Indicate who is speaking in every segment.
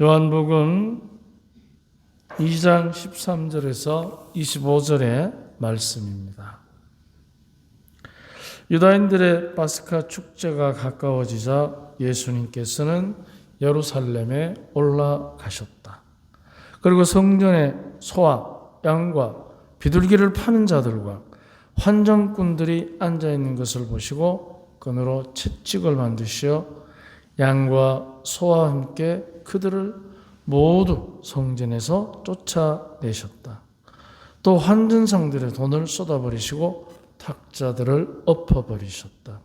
Speaker 1: 요한복음 2장 13절에서 25절의 말씀입니다. 유다인들의 파스카 축제가 가까워지자 예수님께서는 예루살렘에 올라가셨다. 그리고 성전에 소와 양과 비둘기를 파는 자들과 환정꾼들이 앉아 있는 것을 보시고 끈으로 채찍을 만드시어 양과 소와 함께 그들을 모두 성전에서 쫓아내셨다. 또 환전상들의 돈을 쏟아버리시고 탁자들을 엎어버리셨다.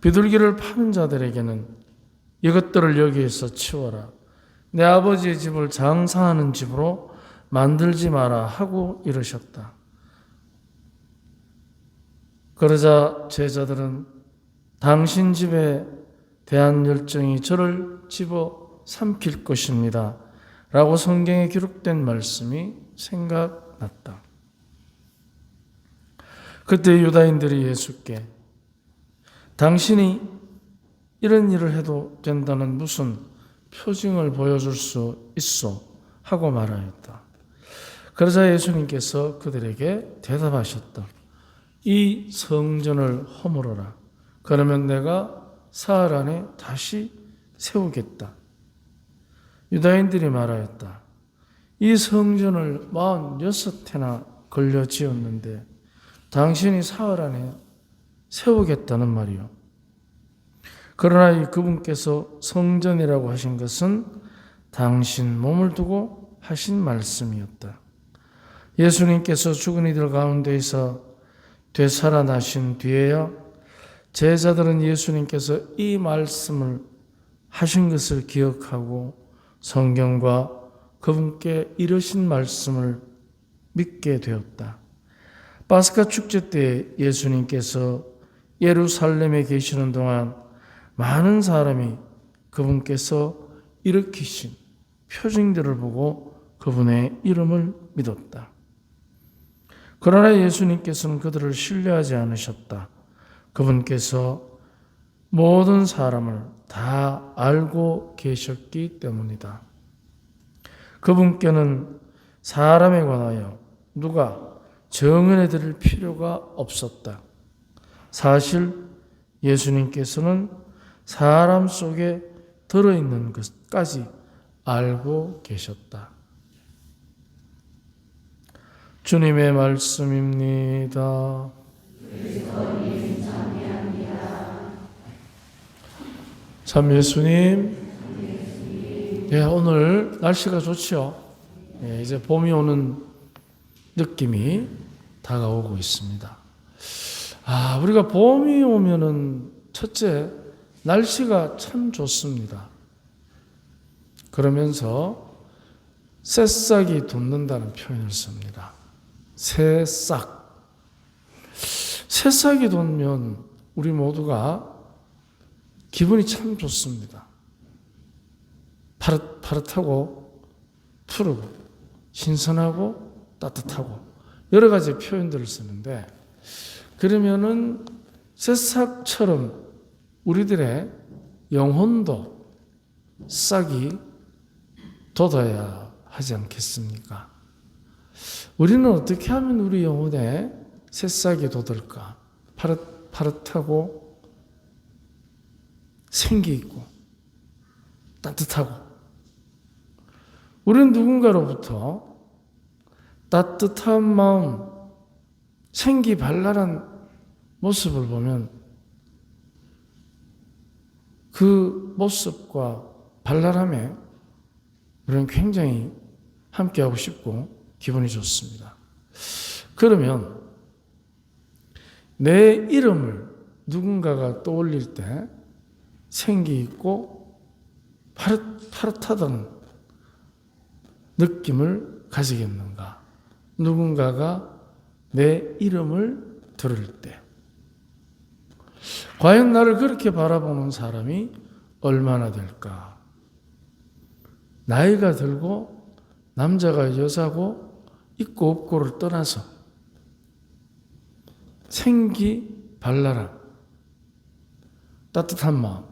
Speaker 1: 비둘기를 파는 자들에게는 이것들을 여기에서 치워라. 내 아버지의 집을 장사하는 집으로 만들지 마라 하고 이러셨다. 그러자 제자들은 당신 집에 대한 열정이 저를 집어 삼킬 것입니다. 라고 성경에 기록된 말씀이 생각났다. 그때 유다인들이 예수께 당신이 이런 일을 해도 된다는 무슨 표징을 보여줄 수 있어 하고 말하였다. 그러자 예수님께서 그들에게 대답하셨다. 이 성전을 허물어라. 그러면 내가 사흘 안에 다시 세우겠다. 유다인들이 말하였다. 이 성전을 46해나 걸려 지었는데 당신이 사흘 안에 세우겠다는 말이요. 그러나 이 그분께서 성전이라고 하신 것은 당신 몸을 두고 하신 말씀이었다. 예수님께서 죽은 이들 가운데에서 되살아나신 뒤에야 제자들은 예수님께서 이 말씀을 하신 것을 기억하고 성경과 그분께 이르신 말씀을 믿게 되었다. 파스카 축제 때 예수님께서 예루살렘에 계시는 동안 많은 사람이 그분께서 일으키신 표징들을 보고 그분의 이름을 믿었다. 그러나 예수님께서는 그들을 신뢰하지 않으셨다. 그분께서 모든 사람을 다 알고 계셨기 때문이다. 그분께는 사람에 관하여 누가 정언해 드릴 필요가 없었다. 사실 예수님께서는 사람 속에 들어있는 것까지 알고 계셨다. 주님의 말씀입니다. 참 예수님, 예, 오늘 날씨가 좋죠. 예, 이제 봄이 오는 느낌이 다가오고 있습니다. 아, 우리가 봄이 오면은 첫째 날씨가 참 좋습니다. 그러면서 새싹이 돋는다는 표현을 씁니다. 새싹. 새싹이 돋면 우리 모두가 기분이 참 좋습니다. 파릇, 파릇하고 푸르고 신선하고 따뜻하고 여러 가지 표현들을 쓰는데 그러면은 새싹처럼 우리들의 영혼도 싹이 돋아야 하지 않겠습니까? 우리는 어떻게 하면 우리 영혼에 새싹이 돋을까? 파릇, 파릇하고 생기 있고 따뜻하고 우리는 누군가로부터 따뜻한 마음, 생기 발랄한 모습을 보면 그 모습과 발랄함에 우리는 굉장히 함께하고 싶고 기분이 좋습니다. 그러면 내 이름을 누군가가 떠올릴 때 생기 있고 파릇, 파릇하다는 느낌을 가지겠는가? 누군가가 내 이름을 들을 때. 과연 나를 그렇게 바라보는 사람이 얼마나 될까? 나이가 들고 남자가 여자고 있고 없고를 떠나서 생기 발랄한 따뜻한 마음.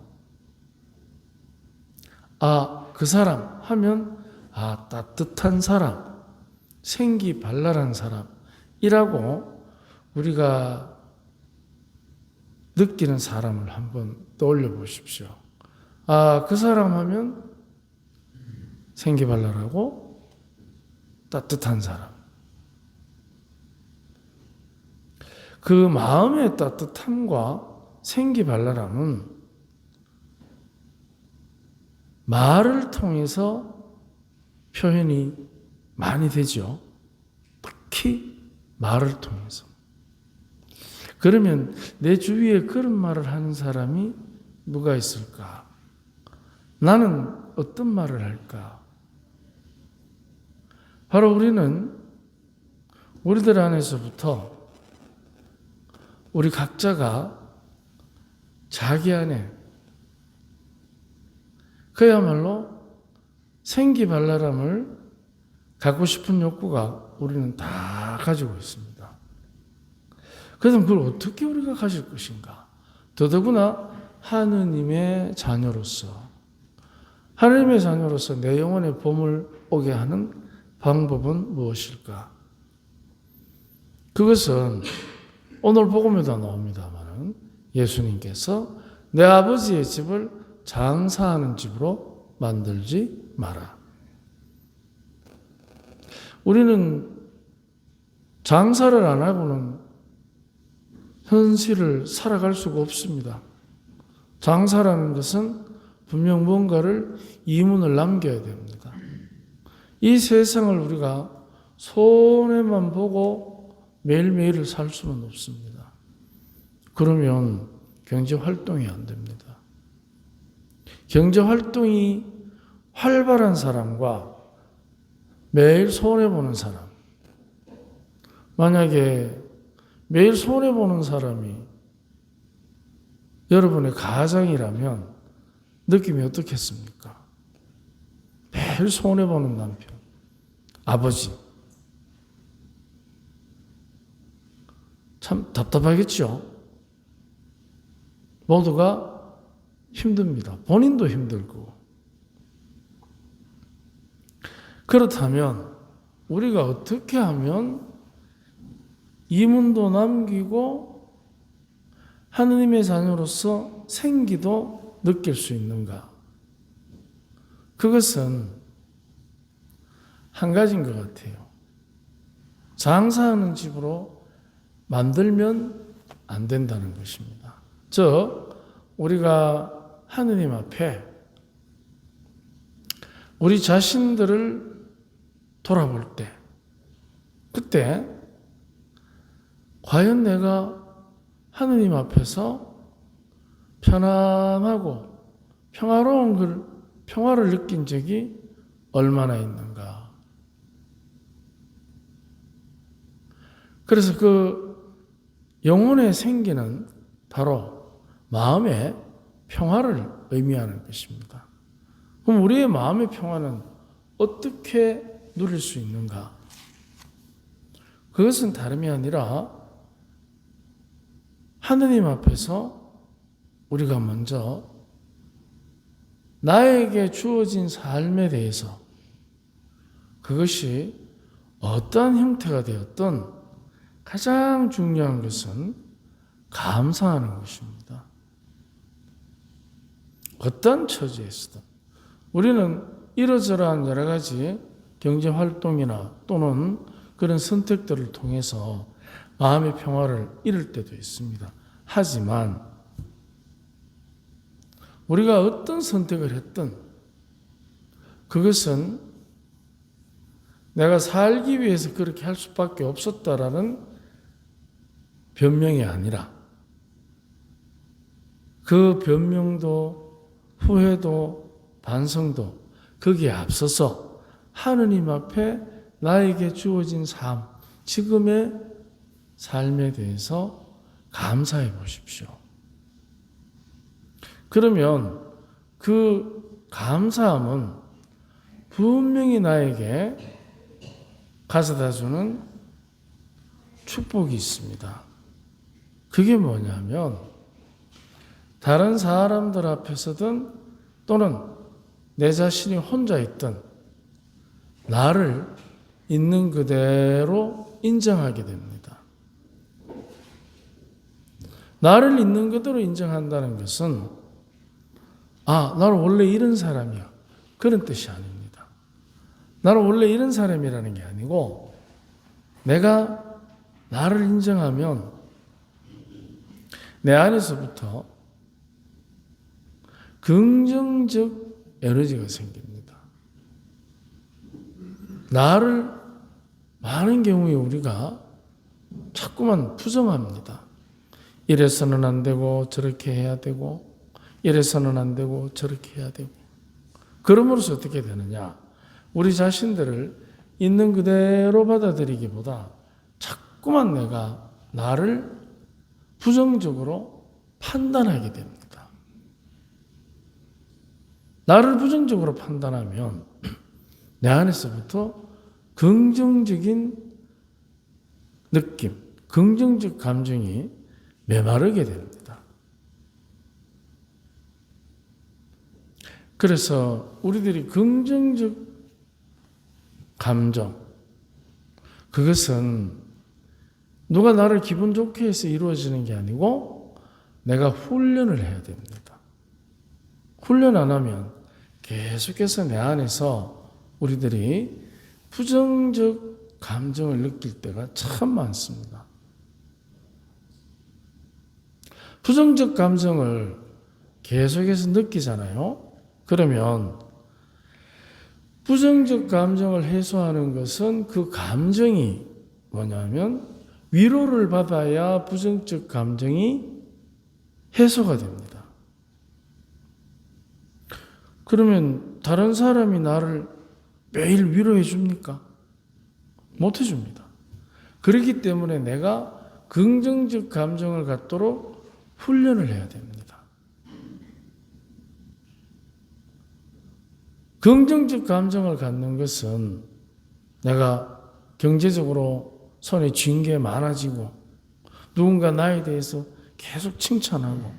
Speaker 1: 아, 그 사람 하면 아 따뜻한 사람, 생기 발랄한 사람이라고 우리가 느끼는 사람을 한번 떠올려 보십시오. 아, 그 사람 하면 생기 발랄하고 따뜻한 사람. 그 마음의 따뜻함과 생기 발랄함은 말을 통해서 표현이 많이 되죠. 특히 말을 통해서. 그러면 내 주위에 그런 말을 하는 사람이 누가 있을까? 나는 어떤 말을 할까? 바로 우리는 우리들 안에서부터 우리 각자가 자기 안에 그야말로 생기발랄함을 갖고 싶은 욕구가 우리는 다 가지고 있습니다. 그래서 그걸 어떻게 우리가 가질 것인가? 더더구나 하느님의 자녀로서 하느님의 자녀로서 내 영혼에 봄을 오게 하는 방법은 무엇일까? 그것은 오늘 복음에도 나옵니다만 예수님께서 내 아버지의 집을 장사하는 집으로 만들지 마라. 우리는 장사를 안 하고는 현실을 살아갈 수가 없습니다. 장사라는 것은 분명 뭔가를 이문을 남겨야 됩니다. 이 세상을 우리가 손해만 보고 매일매일을 살 수는 없습니다. 그러면 경제 활동이 안 됩니다. 경제 활동이 활발한 사람과 매일 손해보는 사람. 만약에 매일 손해보는 사람이 여러분의 가장이라면 느낌이 어떻겠습니까? 매일 손해보는 남편, 아버지. 참 답답하겠죠? 모두가 힘듭니다. 본인도 힘들고. 그렇다면 우리가 어떻게 하면 이문도 남기고 하느님의 자녀로서 생기도 느낄 수 있는가? 그것은 한 가지인 것 같아요. 장사하는 집으로 만들면 안 된다는 것입니다. 즉, 우리가 하느님 앞에 우리 자신들을 돌아볼 때, 그때 과연 내가 하느님 앞에서 편안하고 평화로운 그 평화를 느낀 적이 얼마나 있는가. 그래서 그 영혼의 생기는 바로 마음의 평화를 의미하는 것입니다. 그럼 우리의 마음의 평화는 어떻게 누릴 수 있는가? 그것은 다름이 아니라 하느님 앞에서 우리가 먼저 나에게 주어진 삶에 대해서 그것이 어떠한 형태가 되었던 가장 중요한 것은 감사하는 것입니다. 어떤 처지에서든 우리는 이러저러한 여러 가지 경제 활동이나 또는 그런 선택들을 통해서 마음의 평화를 잃을 때도 있습니다. 하지만 우리가 어떤 선택을 했든 그것은 내가 살기 위해서 그렇게 할 수밖에 없었다라는 변명이 아니라 그 변명도 후회도 반성도 거기에 앞서서 하느님 앞에 나에게 주어진 삶, 지금의 삶에 대해서 감사해 보십시오. 그러면 그 감사함은 분명히 나에게 가져다 주는 축복이 있습니다. 그게 뭐냐면 다른 사람들 앞에서든 또는 내 자신이 혼자 있던 나를 있는 그대로 인정하게 됩니다. 나를 있는 그대로 인정한다는 것은 아, 나는 원래 이런 사람이야. 그런 뜻이 아닙니다. 나는 원래 이런 사람이라는 게 아니고 내가 나를 인정하면 내 안에서부터 긍정적 에너지가 생깁니다. 나를 많은 경우에 우리가 자꾸만 부정합니다. 이래서는 안 되고 저렇게 해야 되고 이래서는 안 되고 저렇게 해야 되고 그럼으로써 어떻게 되느냐? 우리 자신들을 있는 그대로 받아들이기보다 자꾸만 내가 나를 부정적으로 판단하게 됩니다. 나를 부정적으로 판단하면 내 안에서부터 긍정적인 느낌, 긍정적 감정이 메마르게 됩니다. 그래서 우리들이 긍정적 감정, 그것은 누가 나를 기분 좋게 해서 이루어지는 게 아니고 내가 훈련을 해야 됩니다. 훈련 안 하면 계속해서 내 안에서 우리들이 부정적 감정을 느낄 때가 참 많습니다. 부정적 감정을 계속해서 느끼잖아요. 그러면 부정적 감정을 해소하는 것은 그 감정이 뭐냐면 위로를 받아야 부정적 감정이 해소가 됩니다. 그러면 다른 사람이 나를 매일 위로해 줍니까? 못 해줍니다. 그렇기 때문에 내가 긍정적 감정을 갖도록 훈련을 해야 됩니다. 긍정적 감정을 갖는 것은 내가 경제적으로 손에 쥔 게 많아지고 누군가 나에 대해서 계속 칭찬하고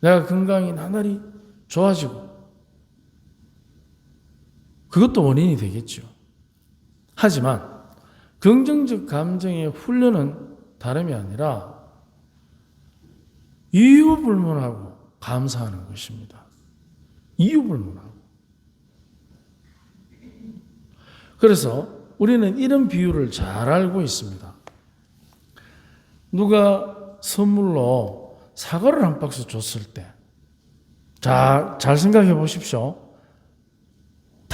Speaker 1: 내가 건강이 나날이 좋아지고 그것도 원인이 되겠죠. 하지만 긍정적 감정의 훈련은 다름이 아니라 이유불문하고 감사하는 것입니다. 이유불문하고. 그래서 우리는 이런 비유를 잘 알고 있습니다. 누가 선물로 사과를 한 박스 줬을 때, 자, 잘 생각해 보십시오.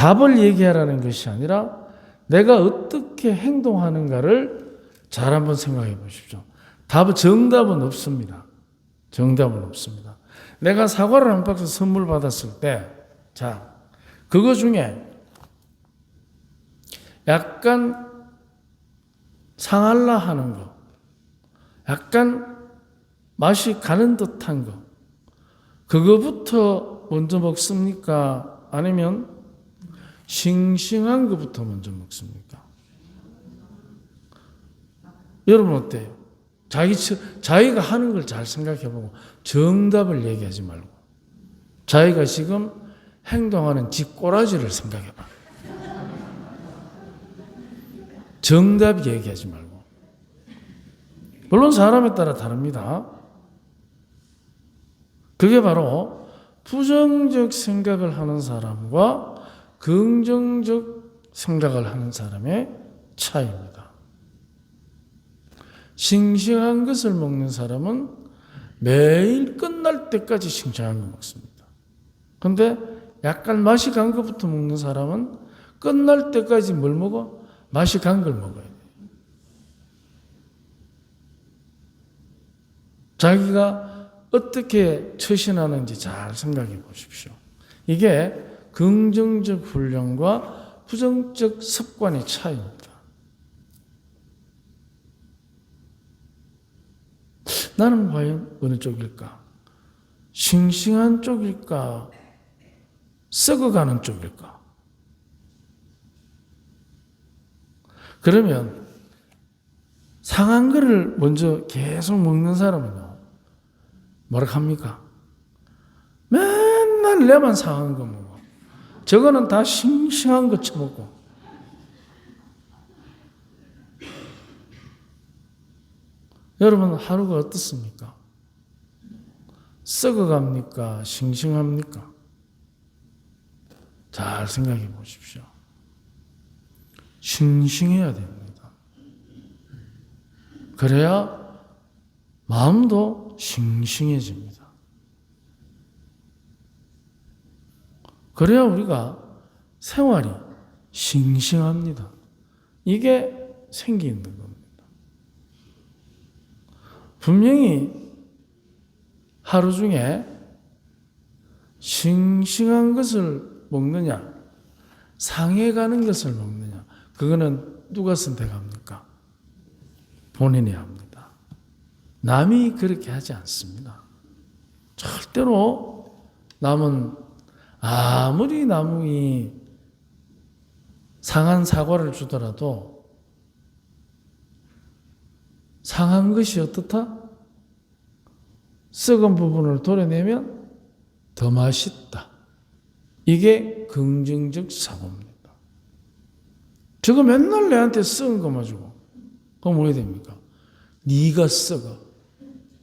Speaker 1: 답을 얘기하라는 것이 아니라 내가 어떻게 행동하는가를 잘 한번 생각해 보십시오. 답은 정답은 없습니다. 정답은 없습니다. 내가 사과를 한 박스 선물 받았을 때, 자, 그거 중에 약간 상할라 하는 거, 약간 맛이 가는 듯한 거, 그거부터 먼저 먹습니까? 아니면 싱싱한 것부터 먼저 먹습니까? 여러분 어때요? 자기, 자기가 하는 걸 잘 생각해보고 정답을 얘기하지 말고 자기가 지금 행동하는 뒷꼬라지를 생각해봐. 정답 얘기하지 말고. 물론 사람에 따라 다릅니다. 그게 바로 부정적 생각을 하는 사람과 긍정적 생각을 하는 사람의 차이입니다. 싱싱한 것을 먹는 사람은 매일 끝날 때까지 싱싱한 거 먹습니다. 근데 약간 맛이 간 것부터 먹는 사람은 끝날 때까지 뭘 먹어? 맛이 간 걸 먹어야 돼요. 자기가 어떻게 처신하는지 잘 생각해 보십시오. 이게 긍정적 훈련과 부정적 습관의 차이입니다. 나는 과연 어느 쪽일까? 싱싱한 쪽일까? 썩어가는 쪽일까? 그러면 상한 거를 먼저 계속 먹는 사람은요, 뭐라 합니까? 맨날 내만 상한 거 먹어. 저거는 다 싱싱한 거 처먹고. 여러분 하루가 어떻습니까? 썩어갑니까? 싱싱합니까? 잘 생각해 보십시오. 싱싱해야 됩니다. 그래야 마음도 싱싱해집니다. 그래야 우리가 생활이 싱싱합니다. 이게 생기는 겁니다. 분명히 하루 중에 싱싱한 것을 먹느냐, 상해가는 것을 먹느냐, 그거는 누가 선택합니까? 본인이 합니다. 남이 그렇게 하지 않습니다. 절대로 남은 아무리 남이 상한 사과를 주더라도 상한 것이 어떻다? 썩은 부분을 도려내면 더 맛있다. 이게 긍정적 사고입니다. 저거 맨날 내한테 썩은 거만 주고 그럼 뭐야 됩니까? 네가 썩어.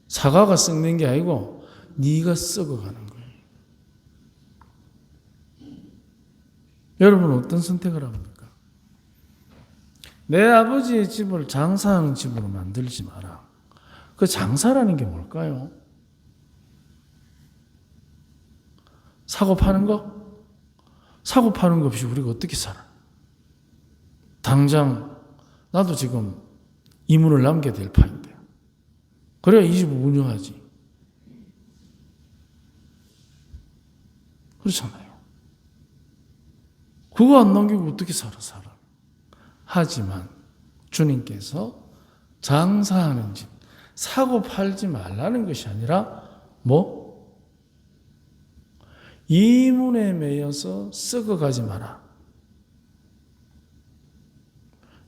Speaker 1: 사과가 썩는 게 아니고 네가 썩어가는 거예요. 여러분 어떤 선택을 합니까? 내 아버지의 집을 장사하는 집으로 만들지 마라. 그 장사라는 게 뭘까요? 사고 파는 거? 사고 파는 거 없이 우리가 어떻게 살아? 당장 나도 지금 이문을 남겨야 될 판인데. 그래야 이 집을 운영하지. 그렇잖아요. 그거 안 남기고 어떻게 살아, 살아. 하지만 주님께서 장사하는 집, 사고 팔지 말라는 것이 아니라 뭐? 이문에 매여서 썩어가지 마라.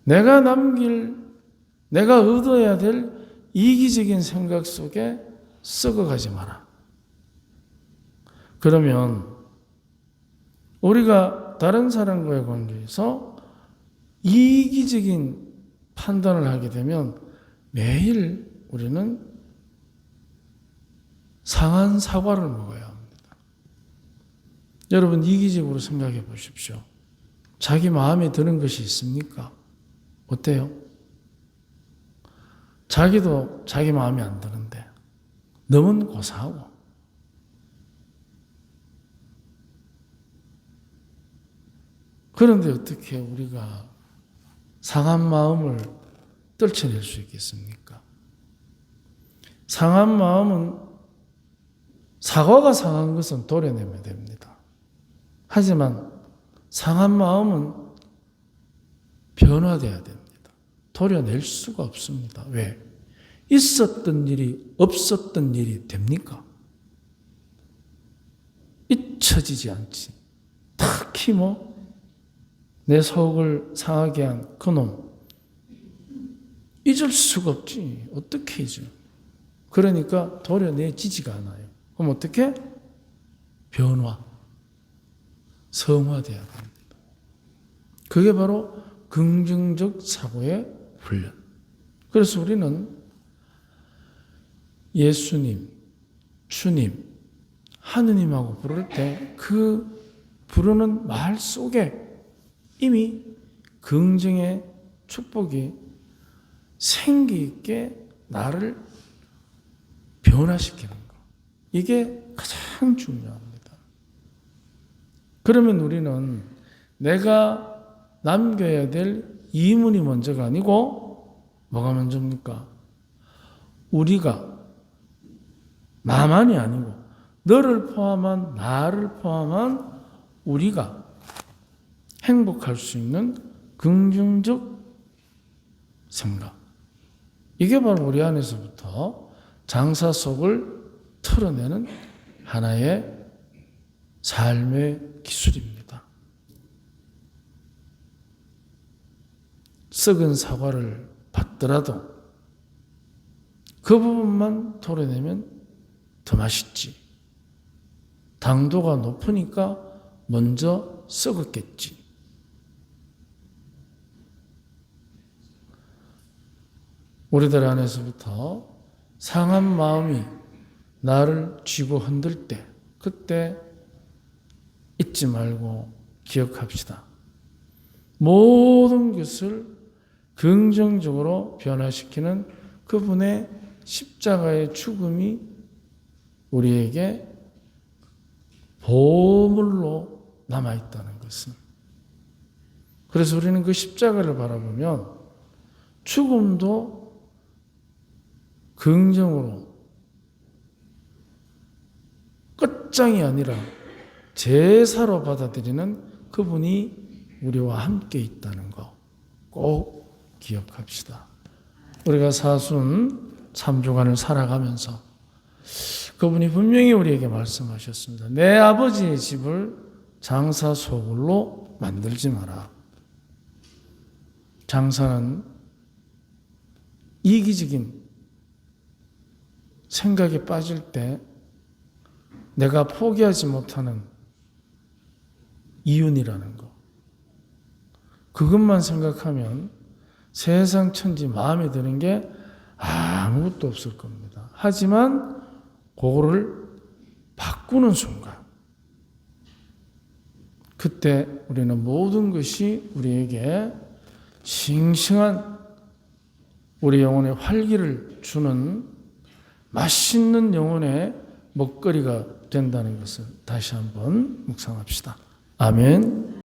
Speaker 1: 내가 남길, 내가 얻어야 될 이기적인 생각 속에 썩어가지 마라. 그러면 우리가 다른 사람과의 관계에서 이기적인 판단을 하게 되면 매일 우리는 상한 사과를 먹어야 합니다. 여러분 이기적으로 생각해 보십시오. 자기 마음에 드는 것이 있습니까? 어때요? 자기도 자기 마음에 안 드는데 너무 고사하고 그런데 어떻게 우리가 상한 마음을 떨쳐낼 수 있겠습니까? 상한 마음은 사과가 상한 것은 도려내면 됩니다. 하지만 상한 마음은 변화돼야 됩니다. 도려낼 수가 없습니다. 왜? 있었던 일이 없었던 일이 됩니까? 잊혀지지 않지. 특히 뭐 내 속을 상하게 한 그놈 잊을 수가 없지. 어떻게 잊어? 그러니까 도려내지지가 않아요. 그럼 어떻게? 변화, 성화돼야 됩니다. 그게 바로 긍정적 사고의 훈련. 그래서 우리는 예수님, 주님, 하느님하고 부를 때 그 부르는 말 속에 이미 긍정의 축복이 생기 있게 나를 변화시키는 것. 이게 가장 중요합니다. 그러면 우리는 내가 남겨야 될 이문이 먼저가 아니고 뭐가 먼저입니까? 우리가 나만이 아니고 너를 포함한 나를 포함한 우리가 행복할 수 있는 긍정적 생각. 이게 바로 우리 안에서부터 장사 속을 털어내는 하나의 삶의 기술입니다. 썩은 사과를 받더라도 그 부분만 털어내면 더 맛있지. 당도가 높으니까 먼저 썩었겠지. 우리들 안에서부터 상한 마음이 나를 쥐고 흔들 때, 그때 잊지 말고 기억합시다. 모든 것을 긍정적으로 변화시키는 그분의 십자가의 죽음이 우리에게 보물로 남아있다는 것은. 그래서 우리는 그 십자가를 바라보면 죽음도 긍정으로 끝장이 아니라 제사로 받아들이는 그분이 우리와 함께 있다는 거 꼭 기억합시다. 우리가 사순 3주간을 살아가면서 그분이 분명히 우리에게 말씀하셨습니다. 내 아버지의 집을 장사 소굴로 만들지 마라. 장사는 이기적인 생각에 빠질 때 내가 포기하지 못하는 이윤이라는 거. 그것만 생각하면 세상 천지 마음에 드는 게 아무것도 없을 겁니다. 하지만 그거를 바꾸는 순간 그때 우리는 모든 것이 우리에게 싱싱한 우리 영혼에 활기를 주는 맛있는 영혼의 먹거리가 된다는 것을 다시 한번 묵상합시다. 아멘.